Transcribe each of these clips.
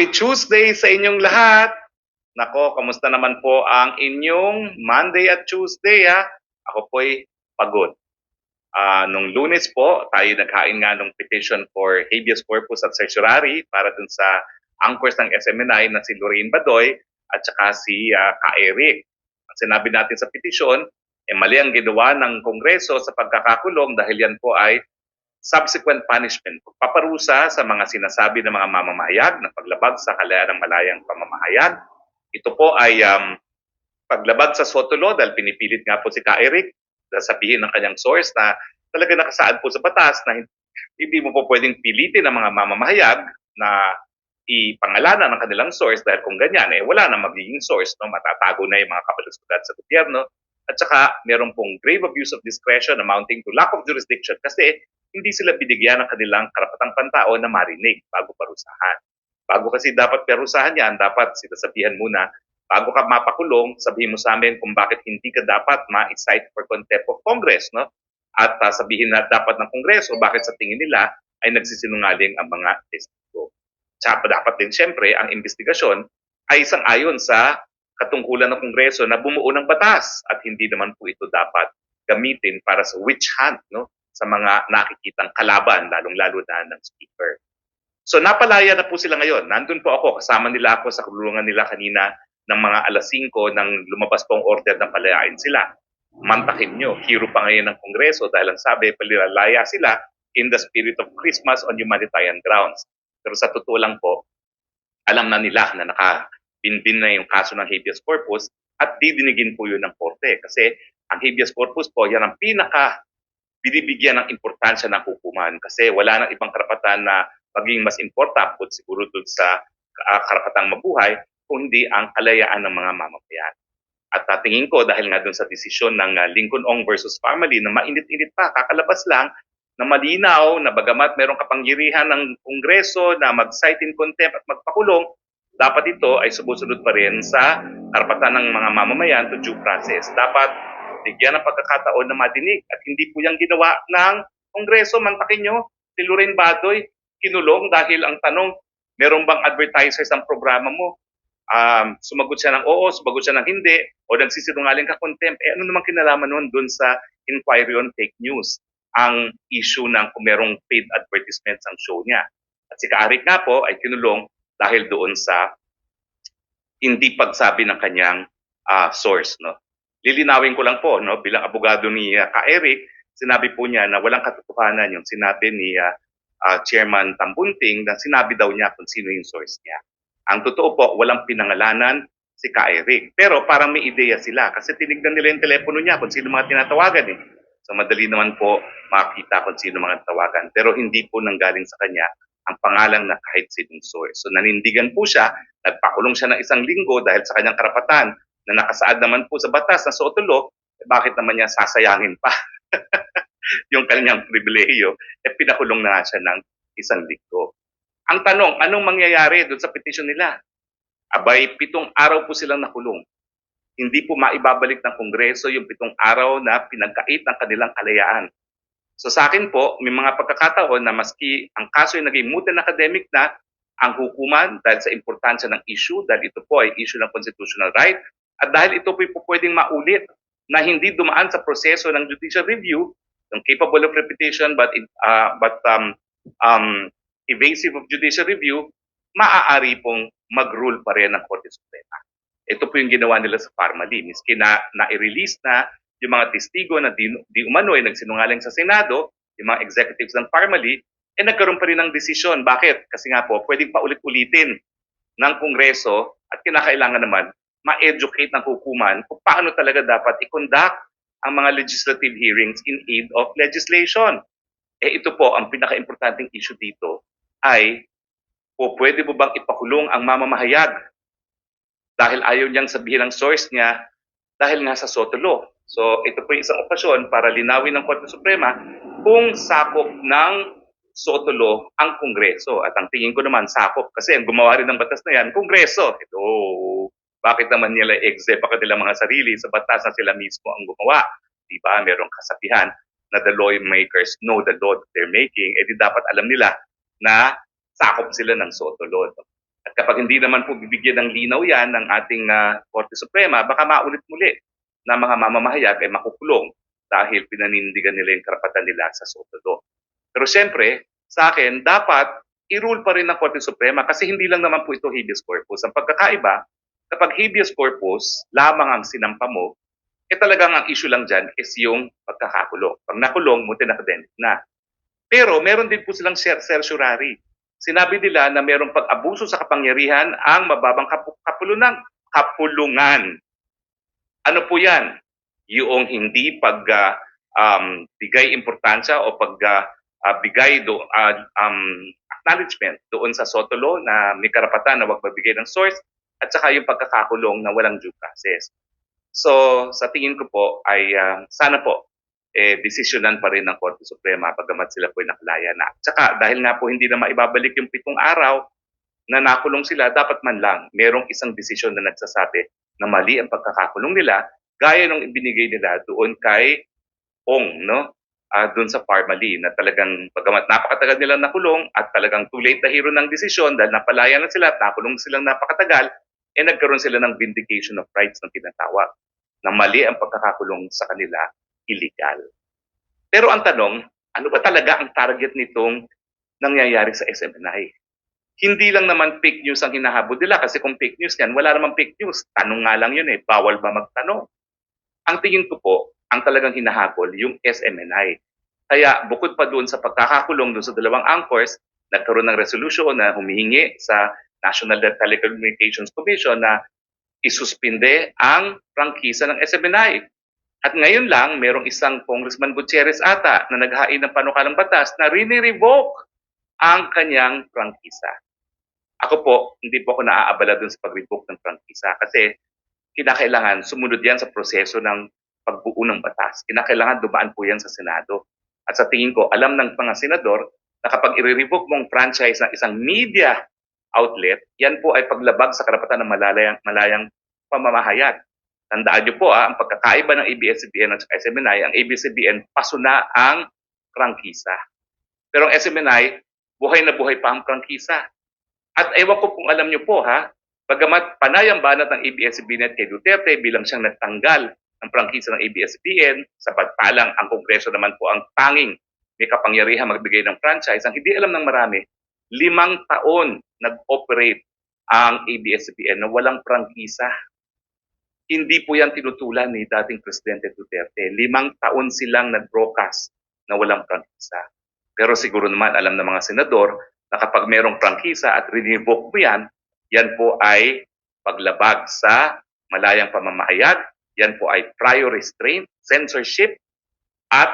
Happy Tuesday sa inyong lahat. Nako, kamusta naman po ang inyong Monday at Tuesday ha? Ako po'y pagod. Ah, nung lunes po, tayo naghain nga ng petition for habeas corpus at certiorari para dun sa anchors ng SMNI na si Lorraine Badoy at saka si uh, Ka Eric. Ang sinabi natin sa petition, eh, mali ang ginawa ng Kongreso sa pagkakakulong dahil yan po ay subsequent punishment, paparusa sa mga sinasabi ng mga mamamahayag na paglabag sa kalayaan ng malayang pamamahayag. Ito po ay um, paglabag sa Sotolo dahil pinipilit nga po si Ka Eric na sabihin ng kanyang source na talaga nakasaad po sa batas na hindi mo po pwedeng pilitin ang mga mamamahayag na ipangalanan ng kanilang source dahil kung ganyan, eh wala na magiging source, no? matatago na yung mga kapaluskudan sa gobyerno. At saka, meron pong grave abuse of discretion amounting to lack of jurisdiction kasi hindi sila binigyan ng kanilang karapatang pantao na marinig bago parusahan. Bago kasi dapat parusahan yan, dapat sinasabihan muna, bago ka mapakulong, sabihin mo sa amin kung bakit hindi ka dapat ma-cite for contempt of Congress. No? At uh, sabihin na dapat ng Kongreso bakit sa tingin nila ay nagsisinungaling ang mga testigo. Tsaka dapat din siyempre ang investigasyon ay isang ayon sa katungkulan ng Kongreso na bumuo ng batas at hindi naman po ito dapat gamitin para sa witch hunt no sa mga nakikitang kalaban, lalong-lalo na ng speaker. So napalaya na po sila ngayon. Nandun po ako, kasama nila ako sa kulungan nila kanina ng mga alas 5 nang lumabas po ang order ng palayain sila. Mantakin nyo, hero pa ngayon ng Kongreso dahil ang sabi, palilalaya sila in the spirit of Christmas on humanitarian grounds. Pero sa totoo lang po, alam na nila na nakabinbin na yung kaso ng habeas corpus at didinigin po yun ng korte. Kasi ang habeas corpus po, yan ang pinaka binibigyan ng importansya ng hukuman kasi wala nang ibang karapatan na maging mas important po siguro doon sa uh, karapatang mabuhay kundi ang kalayaan ng mga mamamayan. At uh, ko dahil nga doon sa desisyon ng uh, Lincoln Ong versus family na mainit-init pa, kakalabas lang na malinaw na bagamat merong kapangyarihan ng Kongreso na mag-cite in contempt at magpakulong, dapat ito ay sumusunod pa rin sa karapatan ng mga mamamayan to due process. Dapat bigyan ng pagkakataon na madinig at hindi po yung ginawa ng Kongreso, mantakin nyo, si Lorraine Badoy, kinulong dahil ang tanong, meron bang advertisers ang programa mo? Um, sumagot siya ng oo, sumagot siya ng hindi, o nagsisinungaling ka contempt. Eh ano naman kinalaman nun dun sa inquiry on fake news? Ang issue ng kung merong paid advertisements ang show niya. At si Kaarik nga po ay kinulong dahil doon sa hindi pagsabi ng kanyang uh, source. No? Lilinawin ko lang po, no, bilang abogado ni uh, Ka Eric, sinabi po niya na walang katotohanan yung sinabi ni uh, uh, Chairman Tambunting na sinabi daw niya kung sino yung source niya. Ang totoo po, walang pinangalanan si Ka Eric. Pero parang may ideya sila kasi tinignan nila yung telepono niya kung sino mga tinatawagan eh. So madali naman po makita kung sino mga tawagan. Pero hindi po nanggaling sa kanya ang pangalan na kahit sinong source. So nanindigan po siya, nagpakulong siya ng isang linggo dahil sa kanyang karapatan na nakasaad naman po sa batas na Sotolo, eh bakit naman niya sasayangin pa yung kanyang pribilehiyo, eh pinakulong na siya ng isang linggo. Ang tanong, anong mangyayari doon sa petisyon nila? Abay, pitong araw po silang nakulong. Hindi po maibabalik ng Kongreso yung pitong araw na pinagkait ng kanilang kalayaan. So sa akin po, may mga pagkakataon na maski ang kaso ay naging moot and academic na, ang hukuman dahil sa importansya ng issue, dahil ito po ay issue ng constitutional right, at dahil ito po pwedeng maulit na hindi dumaan sa proseso ng judicial review, yung capable of repetition but uh, but um, um, evasive of judicial review, maaari pong mag-rule pa rin ng Korte Suprema. Ito po yung ginawa nila sa Parmali. Miski na na-release na yung mga testigo na di, di umano ay nagsinungaling sa Senado, yung mga executives ng Parmali, eh nagkaroon pa rin ng desisyon. Bakit? Kasi nga po, pwedeng paulit-ulitin ng Kongreso at kinakailangan naman ma-educate ng hukuman kung paano talaga dapat i-conduct ang mga legislative hearings in aid of legislation. Eh ito po, ang pinaka-importanting issue dito ay o pwede mo bang ipakulong ang mamamahayag dahil ayaw niyang sabihin ang source niya dahil nga sa Soto Law. So ito po yung isang okasyon para linawin ng Korte Suprema kung sakop ng Soto Law ang Kongreso. At ang tingin ko naman sakop kasi ang gumawa rin ng batas na yan, Kongreso. Ito, bakit naman nila exempt pa kanilang mga sarili sa batas na sila mismo ang gumawa? Di ba? Merong kasabihan na the lawmakers know the law that they're making, eh dapat alam nila na sakop sila ng soto law. At kapag hindi naman po bibigyan ng linaw yan ng ating ah, Korte Suprema, baka maulit muli na mga mamamahayag ay makukulong dahil pinanindigan nila yung karapatan nila sa Sotodo. Pero siyempre, sa akin, dapat i-rule pa rin ng Korte Suprema kasi hindi lang naman po ito habeas corpus. Ang pagkakaiba, kapag habeas corpus lamang ang sinampa mo, eh talagang ang issue lang dyan is yung pagkakakulong. Pag nakulong, muti nakademic na. Pero meron din po silang cer- certiorari. Sinabi nila na merong pag-abuso sa kapangyarihan ang mababang kapu- kapulunang, kapulungan. Ano po yan? Yung hindi pag ah, um, bigay importansya o pag ah, bigay do, ah, um, acknowledgement doon sa Sotolo na may karapatan na wag magbigay ng source at saka yung pagkakakulong na walang due process. So, sa tingin ko po ay ah, sana po eh desisyonan pa rin ng Korte Suprema pagkamat sila po ay nakalaya na. Tsaka dahil nga po hindi na maibabalik yung pitong araw na nakulong sila, dapat man lang merong isang desisyon na nagsasabi na mali ang pagkakakulong nila gaya nung ibinigay nila doon kay Ong, no? Ah, doon sa Parmali na talagang pagkamat napakatagal nilang nakulong at talagang too late na hero ng desisyon dahil napalaya na sila at nakulong silang napakatagal, eh nagkaroon sila ng vindication of rights ng tinatawag na mali ang pagkakakulong sa kanila illegal. Pero ang tanong, ano ba talaga ang target nitong nangyayari sa SMNI? Hindi lang naman fake news ang hinahabol nila kasi kung fake news yan, wala namang fake news. Tanong nga lang yun eh, bawal ba magtanong? Ang tingin ko po, ang talagang hinahabol, yung SMNI. Kaya bukod pa doon sa pagkakakulong doon sa dalawang anchors, nagkaroon ng resolution na humihingi sa National Telecommunications Commission na isuspinde ang prangkisa ng SMNI. At ngayon lang, merong isang Congressman Gutierrez ata na naghain ng panukalang batas na rini-revoke ang kanyang prangkisa. Ako po, hindi po ako naaabala dun sa pag-revoke ng prangkisa kasi kinakailangan sumunod yan sa proseso ng pagbuo ng batas. Kinakailangan dumaan po yan sa Senado. At sa tingin ko, alam ng mga senador na kapag i-revoke mong franchise ng isang media outlet, yan po ay paglabag sa karapatan ng malayang, malayang pamamahayag. Tandaan niyo po, ah, ang pagkakaiba ng ABS-CBN at SMNI, ang ABS-CBN pasuna ang prangkisa. Pero ang SMNI, buhay na buhay pa ang prangkisa. At ewan ko kung alam niyo po ha, bagamat panay ang banat ng ABS-CBN kay Duterte bilang siyang nagtanggal ng prangkisa ng ABS-CBN, sa pagpalang ang Kongreso naman po ang tanging may kapangyarihan magbigay ng franchise, ang hindi alam ng marami, limang taon nag-operate ang ABS-CBN na walang prangkisa. Hindi po yan tinutulan ni dating Presidente Duterte. Limang taon silang nag-broadcast na walang prangkisa. Pero siguro naman alam ng mga senador na kapag merong prangkisa at revoke mo yan, yan po ay paglabag sa malayang pamamahayag, yan po ay prior restraint, censorship, at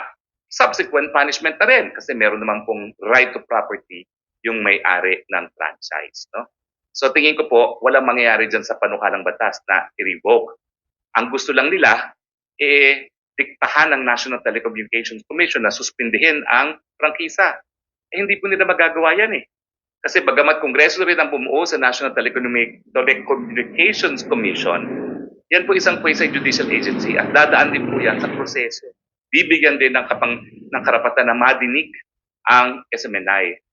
subsequent punishment na rin kasi meron naman pong right to property yung may-ari ng franchise. No? So tingin ko po, walang mangyayari dyan sa panukalang batas na i-revoke. Ang gusto lang nila, eh, diktahan ng National Telecommunications Commission na suspindihin ang prangkisa. Eh, hindi po nila magagawa yan eh. Kasi bagamat Kongreso rin ang bumuo sa National Telecommunic- Telecommunications Commission, yan po isang quasi-judicial agency at dadaan din po yan sa proseso. Bibigyan din ng, kapang, ng karapatan na madinig ang SMNI.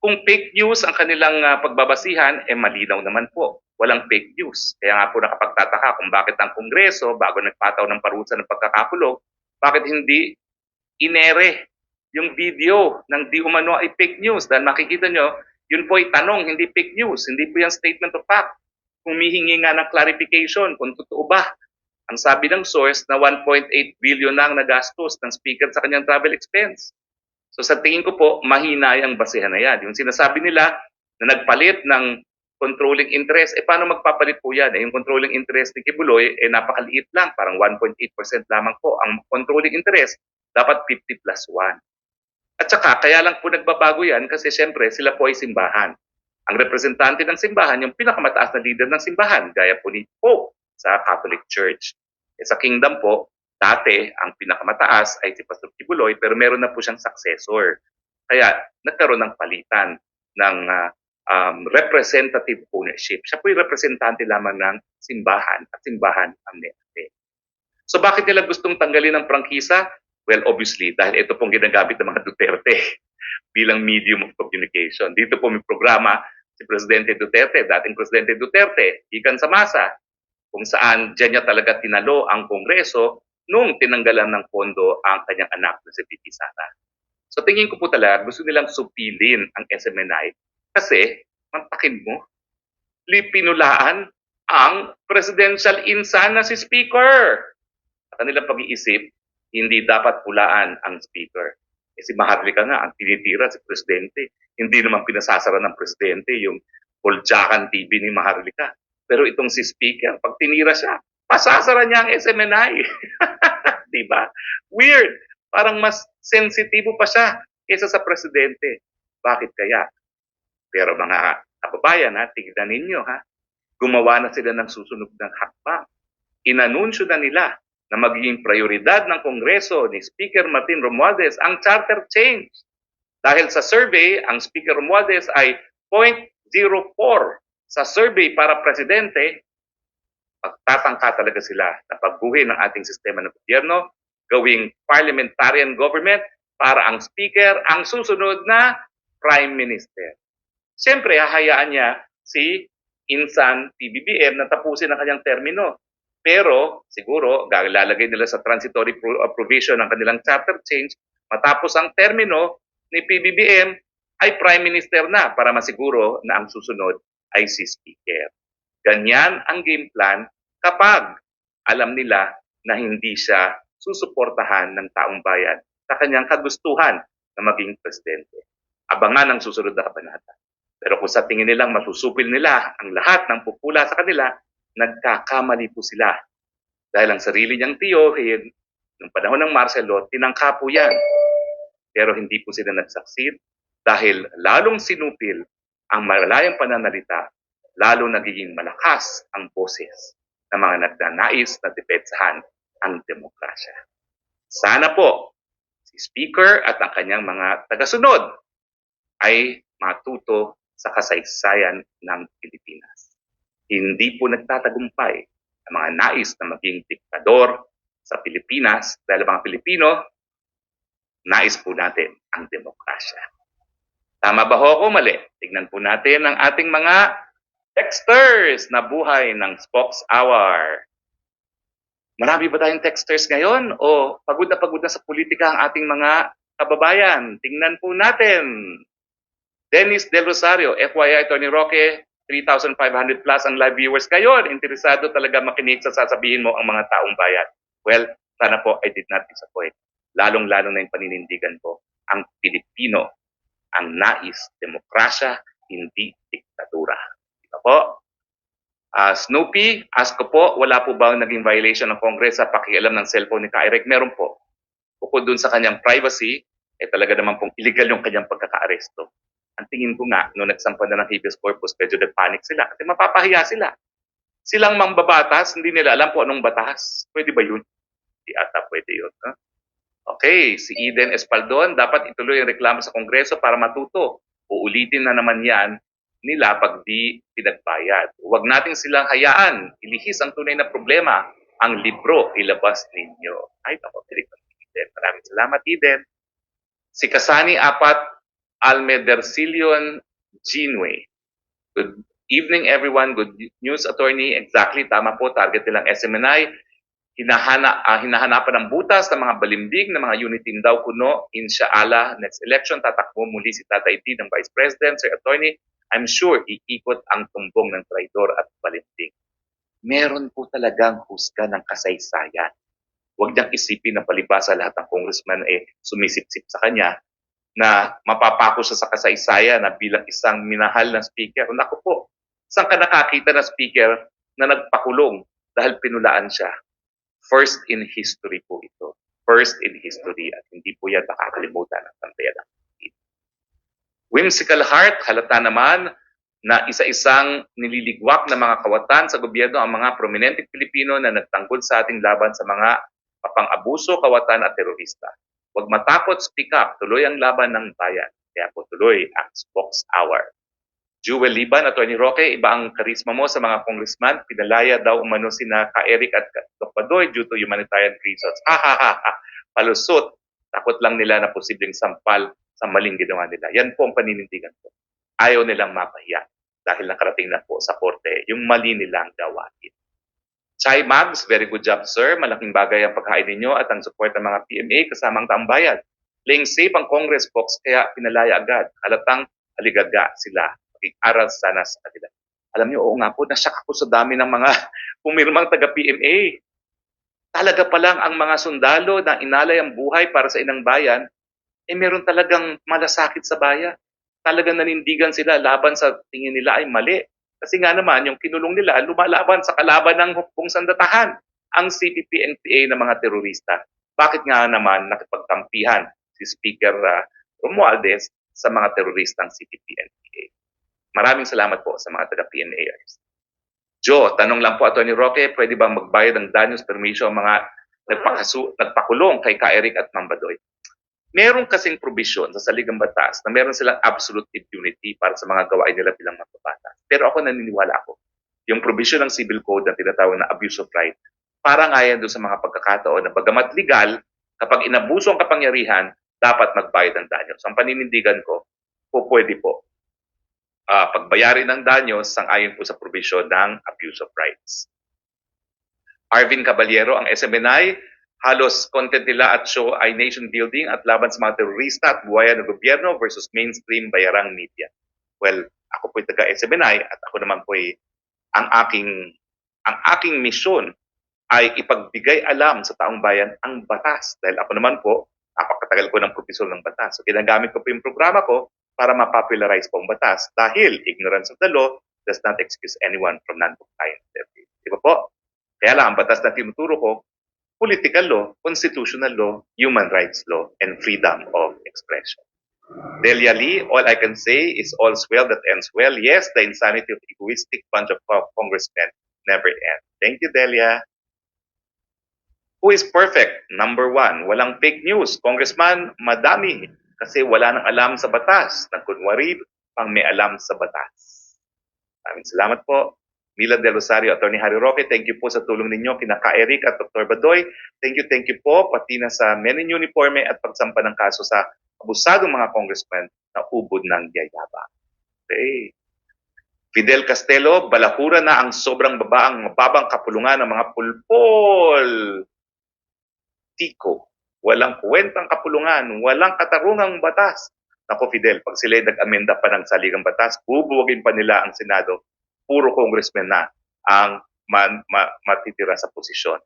Kung fake news ang kanilang ah, pagbabasihan, eh malinaw naman po. Walang fake news. Kaya nga po nakapagtataka kung bakit ang Kongreso, bago nagpataw ng parusa ng pagkakakulong, bakit hindi inere yung video ng di umano ay fake news. Dahil makikita nyo, yun po ay tanong, hindi fake news. Hindi po yan statement of fact. Humihingi nga ng clarification kung totoo ba. Ang sabi ng source na 1.8 billion na ang nagastos ng speaker sa kanyang travel expense. So sa tingin ko po, mahina ang basehan na yan. Yung sinasabi nila na nagpalit ng controlling interest, eh paano magpapalit po yan? Eh, yung controlling interest ni Kibuloy, eh napakaliit lang, parang 1.8% lamang po. Ang controlling interest, dapat 50 plus 1. At saka, kaya lang po nagbabago yan kasi siyempre sila po ay simbahan. Ang representante ng simbahan, yung pinakamataas na leader ng simbahan, gaya po ni Pope sa Catholic Church. Eh, sa kingdom po, dati ang pinakamataas ay si Pastor Kibuloy pero meron na po siyang successor. Kaya nagkaroon ng palitan ng ah, um, representative ownership. Siya po yung representante lamang ng simbahan at simbahan ang may So bakit nila gustong tanggalin ang prangkisa? Well, obviously, dahil ito pong ginagamit ng mga Duterte bilang medium of communication. Dito po may programa si Presidente Duterte, dating Presidente Duterte, ikan sa masa, kung saan dyan niya talaga tinalo ang Kongreso nung tinanggalan ng pondo ang kanyang anak na si Vicky Sara. So tingin ko po talaga, gusto nilang supilin ang SMNI kasi, mantakin mo, lipinulaan ang presidential insan na si Speaker. Sa kanilang pag-iisip, hindi dapat pulaan ang Speaker. Eh, si Maharlika nga, ang tinitira si Presidente. Hindi naman pinasasara ng Presidente yung Poljakan TV ni Maharlika. Pero itong si Speaker, pag tinira siya, pasasara niya ang SMNI. diba? Weird. Parang mas sensitibo pa siya kaysa sa Presidente. Bakit kaya? Pero mga kababayan, ha, tignan ninyo, ha, gumawa na sila ng susunod ng hakbang. Inanunsyo na nila na magiging prioridad ng Kongreso ni Speaker Martin Romualdez ang charter change. Dahil sa survey, ang Speaker Romualdez ay 0.04 sa survey para presidente, magtatangka talaga sila na pagbuhin ng ating sistema ng gobyerno, gawing parliamentarian government para ang speaker ang susunod na prime minister. Siyempre, hahayaan niya si Insan PBBM na tapusin ang kanyang termino. Pero siguro, lalagay nila sa transitory uh, provision ng kanilang charter change, matapos ang termino ni PBBM ay prime minister na para masiguro na ang susunod ay si speaker. Ganyan ang game plan kapag alam nila na hindi siya susuportahan ng taong bayan sa kanyang kagustuhan na maging presidente. Abangan ang susunod na kabanata. Pero kung sa tingin nilang masusupil nila ang lahat ng pupula sa kanila, nagkakamali po sila. Dahil ang sarili niyang tiyohin, noong panahon ng Marcelo, tinangka po yan. Pero hindi po sila nagsucceed dahil lalong sinupil ang malayang pananalita, lalo nagiging malakas ang boses ng mga nagnanais na depensahan ang demokrasya. Sana po si Speaker at ang kanyang mga tagasunod ay matuto sa kasaysayan ng Pilipinas. Hindi po nagtatagumpay ang mga nais na maging diktador sa Pilipinas dahil mga Pilipino, nais po natin ang demokrasya. Tama ba ho o mali? Tignan po natin ang ating mga texters na buhay ng Spokes Hour. Marami ba tayong texters ngayon? O pagod na pagod na sa politika ang ating mga kababayan? Tingnan po natin. Dennis Del Rosario, FYI, Tony Roque, 3,500 plus ang live viewers ngayon. Interesado talaga makinig sa sasabihin mo ang mga taong bayan. Well, sana po I did not disappoint. Lalong-lalo na yung paninindigan ko. Ang Pilipino, ang nais, demokrasya, hindi diktadura. Po? Ah, Snoopy, ask ko po, wala po ba naging violation ng Congress sa pakialam ng cellphone ni Kairek? Meron po. Bukod dun sa kanyang privacy, eh talaga naman pong illegal yung kanyang pagkakaaresto. Ang tingin ko nga, nung nagsampa na ng habeas corpus, medyo nagpanic sila kasi mapapahiya sila. Silang mambabatas, hindi nila alam kung anong batas. Pwede ba yun? Hindi ata pwede yun. ha? Okay, si Eden Espaldon, dapat ituloy ang reklamo sa Kongreso para matuto. Uulitin na naman yan nila pag di pinagbayad. Huwag nating silang hayaan. Ilihis ang tunay na problema. Ang libro, ilabas ninyo. Ay, ako, ng Eden. Maraming salamat, Eden. Si Kasani Apat Almedercilion Ginway. Good evening, everyone. Good news, attorney. Exactly, tama po. Target nilang SMNI. Hinahana, ah, hinahanapan ng butas ng mga balimbing ng mga unit team daw kuno. Inshallah, next election, tatakbo muli si Tatay T ng Vice President, Sir Attorney. I'm sure iikot ang tumbong ng traidor at balimbing. Meron po talagang husga ng kasaysayan. Huwag niyang isipin na palibasa lahat ng congressman eh sumisip-sip sa kanya na mapapako siya sa kasaysayan na bilang isang minahal na speaker. Naku po, saan ka nakakita na speaker na nagpakulong dahil pinulaan siya? First in history po ito. First in history at hindi po yan makakalimutan ng tantayan ng. Whimsical Heart, halata naman na isa-isang nililigwak na mga kawatan sa gobyerno ang mga prominenteng Pilipino na nagtanggol sa ating laban sa mga papang-abuso, kawatan at terorista. Huwag matakot, speak up. Tuloy ang laban ng bayan. Kaya po tuloy ang Spokes Hour. Jewel Liban at Tony Roque, iba ang karisma mo sa mga congressman. Pinalaya daw umano sina ka Eric at Doc Padoy due to humanitarian reasons. Ha ha ha ha. Palusot. Takot lang nila na posibleng sampal sa maling ginawa nila. Yan po ang paninindigan ko. Ayaw nilang mapahiya. dahil nakarating na po sa korte yung mali nilang gawain. Chai Mags, very good job sir. Malaking bagay ang pagkain ninyo at ang support ng mga PMA kasama ang taong bayan. Playing safe ang Congress box kaya pinalaya agad. Halatang aligaga sila. Mag-aral sana sa kanila. Alam niyo, oo nga po, nasyak ako sa dami ng mga pumirmang taga-PMA. Talaga pa lang ang mga sundalo na inalay ang buhay para sa inang bayan, eh meron talagang malasakit sa bayan. Talagang nanindigan sila laban sa tingin nila ay mali. Kasi nga naman, yung kinulong nila, lumalaban sa kalaban ng hukbong sandatahan, ang CPP-NPA ng mga terorista. Bakit nga naman nakipagtampihan si Speaker uh, Romualdez sa mga teroristang CPP-NPA? Maraming salamat po sa mga taga-PNAers. Joe, tanong lang po, Atty. Roque, pwede ba magbayad ng danyos permisyo ang mga nagpakasu- nagpakulong kay Ka Eric at Mambadoy? Meron kasing provision sa saligang batas na meron silang absolute impunity para sa mga gawain nila bilang magbabatas. Pero ako naniniwala ako, yung provision ng civil code na tinatawag na abuse of right, para nga yan doon sa mga pagkakataon na bagamat legal, kapag inabuso ang kapangyarihan, dapat magbayad ng danyos. Ang paninindigan ko, po pwede po ah, pagbayarin ng danyos sang ayon po sa provision ng abuse of rights. Arvin Caballero, ang SMNI, halos content nila at show ay nation building at laban sa mga terorista at buhayan ng gobyerno versus mainstream bayarang media. Well, ako po'y taga SMNI at ako naman po'y ang aking ang aking misyon ay ipagbigay alam sa taong bayan ang batas. Dahil ako naman po, napakatagal ko ng profesor ng batas. So ginagamit ko po yung programa ko para mapopularize po ang batas. Dahil ignorance of the law does not excuse anyone from non-compliance thereof. Di ba po? Kaya lang, ang batas na tinuturo ko, political law, constitutional law, human rights law, and freedom of expression. Delia Lee, all I can say is all's well that ends well. Yes, the insanity of egoistic bunch of co- congressmen never ends. Thank you, Delia. Who is perfect? Number one, walang fake news. Congressman, madami. Kasi wala nang alam sa batas. Nagkunwari pang may alam sa batas. Maraming salamat po. Mila Del Rosario, Attorney Harry Roque, thank you po sa tulong ninyo kina Ka Eric at Dr. Badoy. Thank you, thank you po pati na sa men in uniforme at pagsampa ng kaso sa abusadong mga congressmen na ubod ng yayaba. Okay. Fidel Castelo, balahura na ang sobrang babaang mababang kapulungan ng mga pulpol. Tiko, walang kwentang kapulungan, walang katarungang batas. Nako Fidel, pag sila nag-amenda pa ng saligang batas, bubuwagin pa nila ang Senado, puro congressman na ang man, ma, matitira sa posisyon.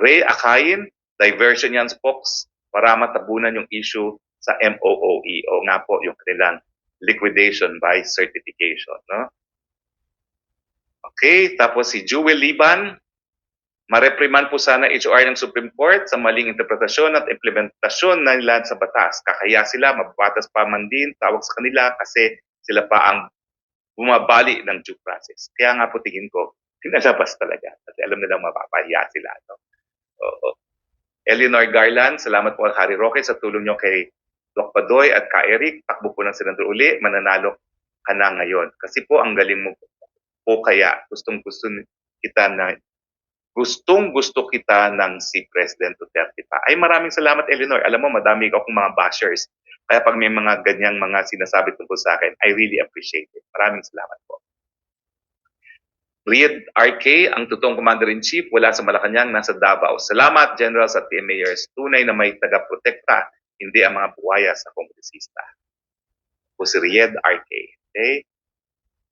Ray Akayin, diversion yan folks para matabunan yung issue sa MOOE o nga po yung kanilang liquidation by certification. No? Okay, tapos si Jewel Liban, Marepriman po sana HOR ng Supreme Court sa maling interpretasyon at implementasyon na nila sa batas. Kakaya sila, mababatas pa man din, tawag sa kanila kasi sila pa ang bumabali ng due process. Kaya nga po tingin ko, pinalabas talaga. Kasi alam nilang mapapahiya sila. No? Oo. Eleanor Garland, salamat po Harry Roque sa tulong nyo kay Doc Padoy at ka Eric. Takbo po ng senador uli, mananalo ka na ngayon. Kasi po ang galing mo po kaya gustong gusto kita na gustong gusto kita ng si President Duterte pa. Ay maraming salamat Eleanor. Alam mo, madami akong mga bashers. Kaya pag may mga ganyang mga sinasabi tungkol sa akin, I really appreciate it. Maraming salamat po. Riyad RK, ang totoong Commander-in-Chief, wala sa Malacanang, nasa Davao. Salamat, Generals at TMAers. Tunay na may taga-protekta, hindi ang mga buhaya sa kongresista. Po si Riyad RK. Okay?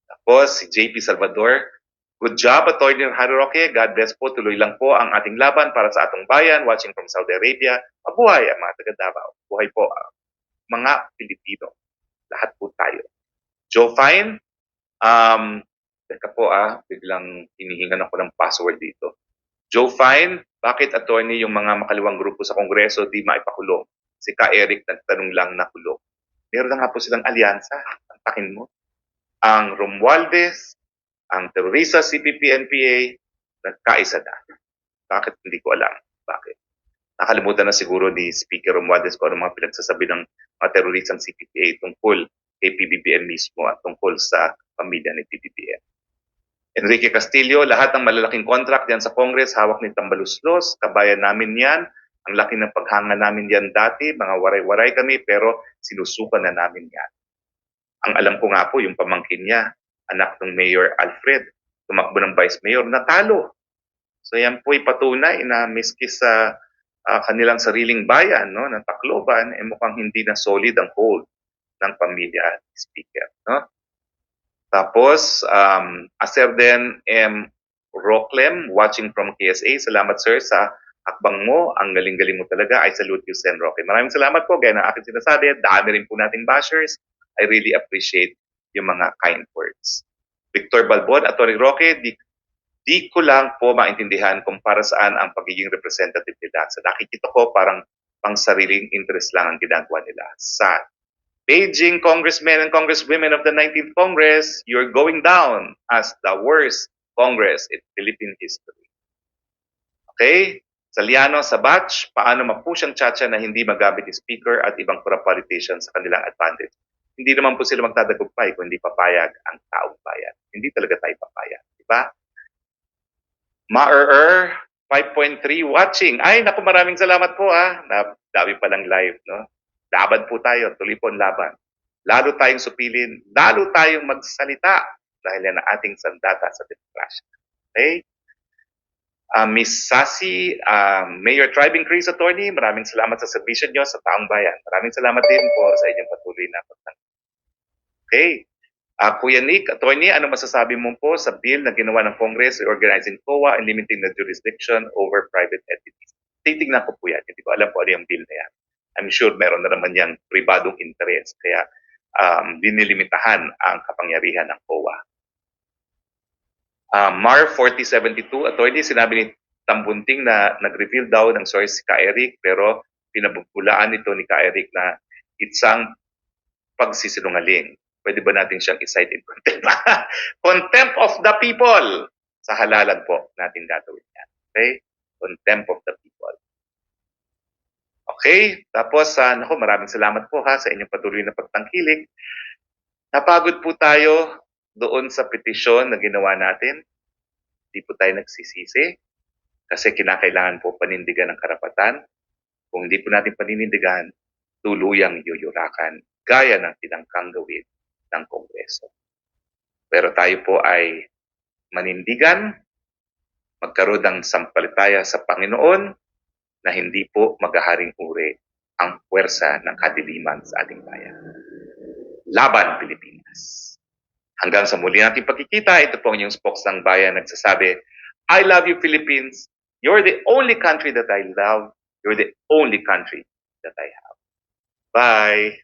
Tapos si JP Salvador, Good job, Atty. Harry Roque. God bless po. Tuloy lang po ang ating laban para sa atong bayan. Watching from Saudi Arabia. Mabuhay ang mga taga Davao. Buhay po ang mga Pilipino. Lahat po tayo. Joe Fine, um, teka po ah, biglang hinihingan ako ng password dito. Joe Fine, bakit attorney yung mga makaliwang grupo sa Kongreso di maipakulong? Si Ka Eric nagtanong lang na kulong. Meron na nga po silang alyansa. Ang takin mo. Ang Romualdez, ang terorista CPP-NPA nagkaisa na. Bakit hindi ko alam? Bakit? Nakalimutan na siguro ni Speaker Romualdez kung ano mga pinagsasabi ng mga teroristang CPPA tungkol kay PBBM mismo at tungkol sa pamilya ni PBBM. Enrique Castillo, lahat ng malalaking contract diyan sa Congress, hawak ni Tambaluslos, kabayan namin yan. Ang laki ng paghanga namin yan dati, mga waray-waray kami, pero sinusukan na namin yan. Ang alam ko nga po, yung pamangkin niya, anak ng Mayor Alfred, tumakbo ng Vice Mayor, natalo. So yan po'y patunay na miski sa ah, kanilang sariling bayan, no, ng Tacloban, eh, mukhang hindi na solid ang hold ng pamilya Speaker. No? Tapos, um, Aserden M. Rocklem, watching from KSA. Salamat sir sa akbang mo. Ang galing-galing mo talaga. I salute you, Sen Roque. Maraming salamat po. Gaya ng aking sinasabi, dami rin po nating bashers. I really appreciate yung mga kind words. Victor Balbon, Atty. Roque, di, di ko lang po maintindihan kung para saan ang pagiging representative nila. Sa nakikita ko, parang pang sariling interest lang ang ginagawa nila. Sad. Beijing congressmen and congresswomen of the 19th Congress, you're going down as the worst Congress in Philippine history. Okay? Saliano sa batch, paano mapush ang tsatsya na hindi magamit ni Speaker at ibang corrupt politicians sa kanilang advantage. Hindi naman po sila magtatagumpay kung hindi papayag ang taong bayan. Hindi talaga tayo papayag. Di ba? Ma-er 5.3 watching. Ay, naku, maraming salamat po ah. Dami pa lang live, no? Laban po tayo, tuloy po ang laban. Lalo tayong supilin, lalo tayong magsalita dahil yan ang ating sandata sa demokrasya. Okay? Uh, Miss Sasi, uh, Mayor Tribing Chris Attorney, maraming salamat sa servisyo nyo sa taong bayan. Maraming salamat din po sa inyong patuloy na pagtanggapi. Okay. Uh, Kuya Nick, Attorney, ano masasabi mo po sa bill na ginawa ng Congress reorganizing COA and limiting the jurisdiction over private entities? Titignan ko po yan. Hindi ko alam po ano yung bill na yan. I'm sure meron na naman yung pribadong interest. Kaya um, dinilimitahan ang kapangyarihan ng COA. Uh, Mar 4072, attorney, sinabi ni Tambunting na nag-reveal daw ng source si Ka Eric pero pinabubulaan nito ni Ka Eric na itsang pagsisinungaling. Pwede ba natin siyang i-cite in contempt? contempt of the people! Sa halalan po natin gagawin yan. Okay? Contempt of the people. Okay? Tapos, uh, naku, maraming salamat po ha sa inyong patuloy na pagtangkilik. Napagod po tayo doon sa petisyon na ginawa natin. Hindi po tayo nagsisisi kasi kinakailangan po panindigan ng karapatan. Kung hindi po natin paninindigan, tuluyang yuyurakan gaya ng tinangkang gawin ng Kongreso. Pero tayo po ay manindigan, magkaroon ng sampalitaya sa Panginoon na hindi po magaharing uri ang puwersa ng kadiliman sa ating bayan. Laban Pilipinas! Hanggang sa muli nating pagkikita, ito po ang inyong spokes ng bayan nagsasabi, I love you Philippines. You're the only country that I love. You're the only country that I have. Bye.